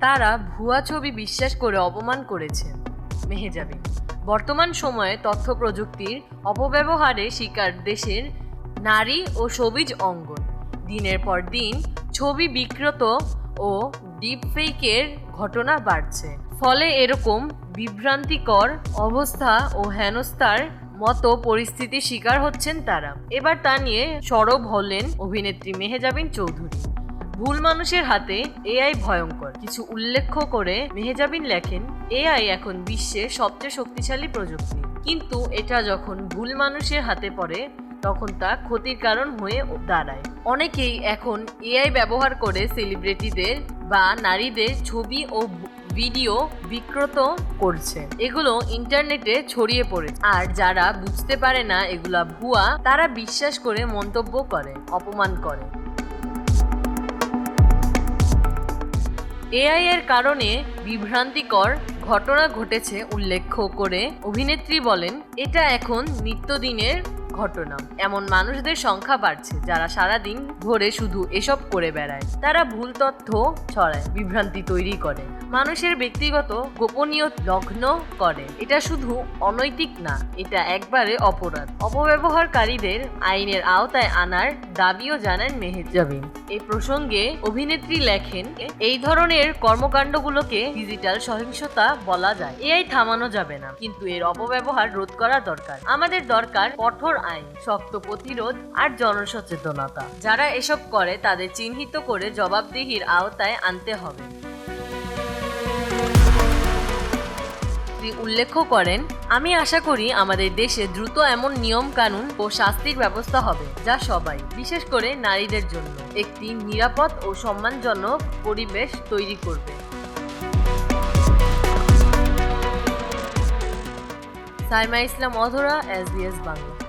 তারা ভুয়া ছবি বিশ্বাস করে অপমান করেছেন মেহেজাবিন বর্তমান সময়ে তথ্য প্রযুক্তির অপব্যবহারে শিকার দেশের নারী ও সবিজ অঙ্গন। দিনের পর দিন ছবি বিক্রত ও ডিপফেকের ঘটনা বাড়ছে। ফলে এরকম বিভ্রান্তিকর অবস্থা ও হেনস্থার মতো পরিস্থিতির শিকার হচ্ছেন তারা। এবার তা নিয়ে সরব হলেন অভিনেত্রী মেহেজাবিন চৌধুরী। ভুল মানুষের হাতে এআই ভয়ঙ্কর। কিছু উল্লেখ করে মেহেজাবিন লেখেন, এআই এখন বিশ্বের সবচেয়ে শক্তিশালী প্রযুক্তি। কিন্তু এটা যখন ভুল মানুষের হাতে পড়ে, তখন তা ক্ষতির কারণ হয়ে দাঁড়ায়। অনেকেই এখন এআই ব্যবহার করে সেলিব্রিটিদের বা নারীদের ছবি ও ভিডিও বিক্রত করছে। এগুলো ইন্টারনেটে ছড়িয়ে পড়ে আর যারা বুঝতে পারে না এগুলা ভুয়া, তারা বিশ্বাস করে মন্তব্য করে, অপমান করে। এআই এর কারণে বিভ্রান্তিকর ঘটনা ঘটেছে উল্লেখ করে অভিনেত্রী বলেন এটা এখন নিত্যদিনের ঘটনা এমন মানুষদের সংখ্যা বাড়ছে যারা সারাদিন ধরে শুধু এসব করে বেড়ায়। তারা ভুল তথ্য ছড়ায়, বিভ্রান্তি তৈরি করে। মানুষের ব্যক্তিগত গোপনীয় লগ্ন করে। এটা শুধু অনৈতিক না, এটা একবারে অপরাধ। অপব্যবহারকারীদের আইনের আওতায় আনার দাবিও জানান মেহেজাবিন এই প্রসঙ্গে অভিনেত্রী লেখেন, এই ধরনের কর্মকাণ্ডগুলোকে ডিজিটাল সহিংসতা বলা যায়। এআই থামানো যাবে না, কিন্তু এর অপব্যবহার রোধ করা দরকার। আমাদের দরকার কঠোর আইন, শক্ত প্রতিরোধ আর জনসচেতনতা। যারা এসব করে, তাদের চিহ্নিত করে জবাবদিহির আওতায় আনতে হবে। উল্লেখ করেন, আমি আশা করি আমাদের দেশে দ্রুত এমন নিয়ম কানুন ও শাস্তির ব্যবস্থা হবে, যা সবাই, বিশেষ করে নারীদের জন্য, একটি নিরাপদ ও সম্মানজনক পরিবেশ তৈরি করবে। সাইমা ইসলাম অধরা এসবিএস বাংলা।